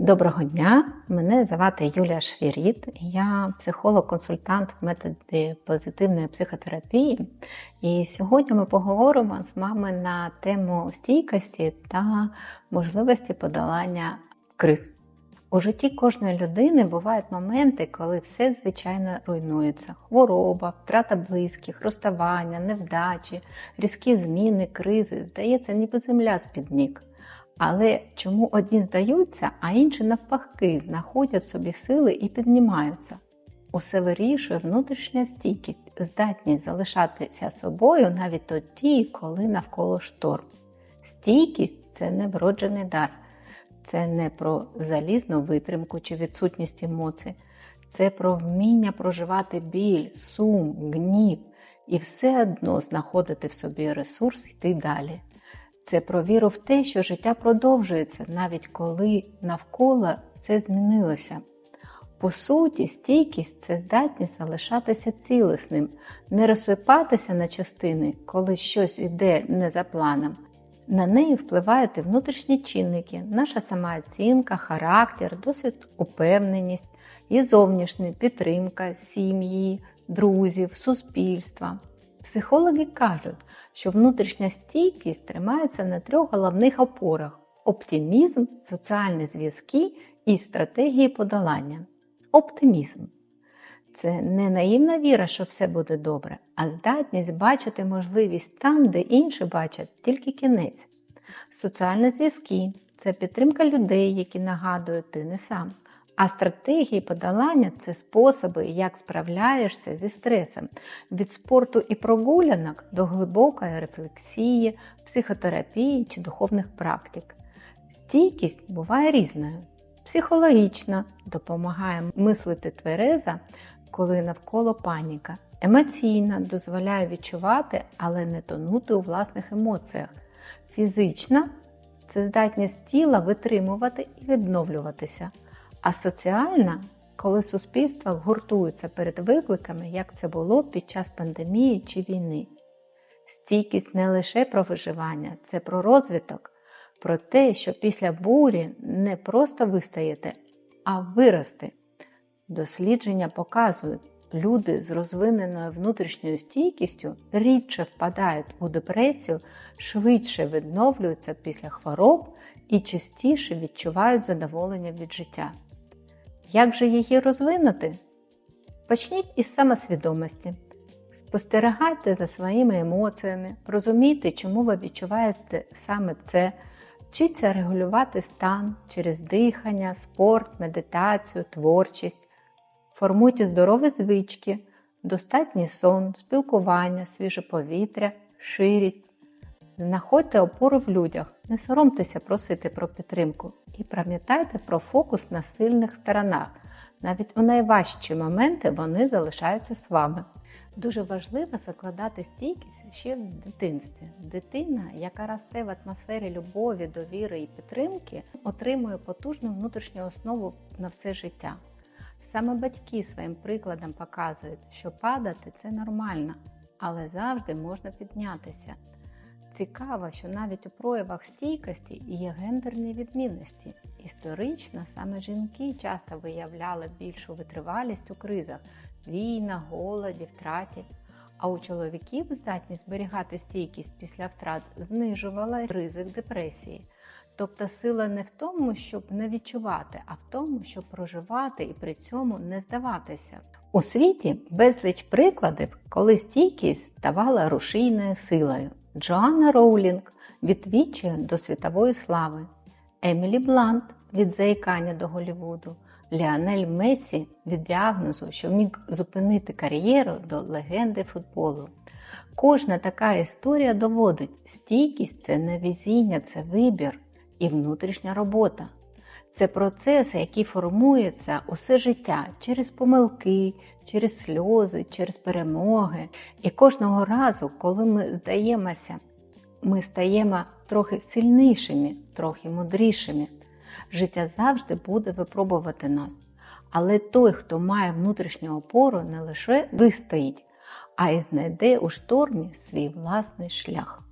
Доброго дня, мене звати Юлія Швіріт, я психолог-консультант в методі позитивної психотерапії. І сьогодні ми поговоримо з вами на тему стійкості та можливості подолання криз. У житті кожної людини бувають моменти, коли все звичайно руйнується: хвороба, втрата близьких, розставання, невдачі, різкі зміни, кризи. Здається, ніби земля з-під ніг. Але чому одні здаються, а інші навпаки знаходять собі сили і піднімаються? Усе вирішує внутрішня стійкість, здатність залишатися собою навіть тоді, коли навколо шторм. Стійкість це не вроджений дар, це не про залізну витримку чи відсутність емоцій, це про вміння проживати біль, сум, гнів і все одно знаходити в собі ресурс йти далі. Це про віру в те, що життя продовжується, навіть коли навколо все змінилося. По суті, стійкість це здатність залишатися цілісним, не розсипатися на частини, коли щось іде не за планом. На неї впливають і внутрішні чинники, наша самооцінка, характер, досвід упевненість, і зовнішня підтримка сім'ї, друзів, суспільства. Психологи кажуть, що внутрішня стійкість тримається на трьох головних опорах: оптимізм, соціальні зв'язки і стратегії подолання. Оптимізм це не наївна віра, що все буде добре, а здатність бачити можливість там, де інші бачать тільки кінець. Соціальні зв'язки це підтримка людей, які нагадують ти не сам. А стратегії подолання це способи, як справляєшся зі стресом, від спорту і прогулянок до глибокої рефлексії, психотерапії чи духовних практик. Стійкість буває різною. Психологічна допомагає мислити твереза, коли навколо паніка. Емоційна дозволяє відчувати, але не тонути у власних емоціях. Фізична це здатність тіла витримувати і відновлюватися. А соціальна, коли суспільство гуртується перед викликами, як це було під час пандемії чи війни. Стійкість не лише про виживання, це про розвиток, про те, що після бурі не просто вистаєте, а вирости. Дослідження показують, люди з розвиненою внутрішньою стійкістю рідше впадають у депресію, швидше відновлюються після хвороб і частіше відчувають задоволення від життя. Як же її розвинути? Почніть із самосвідомості. Спостерігайте за своїми емоціями, розумійте, чому ви відчуваєте саме це, вчіться регулювати стан через дихання, спорт, медитацію, творчість, формуйте здорові звички, достатній сон, спілкування, свіже повітря, ширість. Знаходьте опору в людях, не соромтеся просити про підтримку і пам'ятайте про фокус на сильних сторонах. Навіть у найважчі моменти вони залишаються з вами. Дуже важливо закладати стійкість ще в дитинстві. Дитина, яка росте в атмосфері любові, довіри і підтримки, отримує потужну внутрішню основу на все життя. Саме батьки своїм прикладом показують, що падати це нормально, але завжди можна піднятися. Цікаво, що навіть у проявах стійкості є гендерні відмінності. Історично саме жінки часто виявляли більшу витривалість у кризах війна, голоді, втраті. А у чоловіків здатність зберігати стійкість після втрат знижувала ризик депресії. Тобто сила не в тому, щоб не відчувати, а в тому, щоб проживати і при цьому не здаватися. У світі безліч прикладів, коли стійкість ставала рушійною силою. Джоанна Роулінг від Вічі до світової слави, Емілі Блант від заїкання до Голівуду, Ліанель Месі від діагнозу, що міг зупинити кар'єру до легенди футболу. Кожна така історія доводить, стійкість це не візіння, це вибір і внутрішня робота. Це процес, який формується усе життя через помилки, через сльози, через перемоги. І кожного разу, коли ми здаємося, ми стаємо трохи сильнішими, трохи мудрішими. Життя завжди буде випробувати нас. Але той, хто має внутрішню опору, не лише вистоїть, а й знайде у штормі свій власний шлях.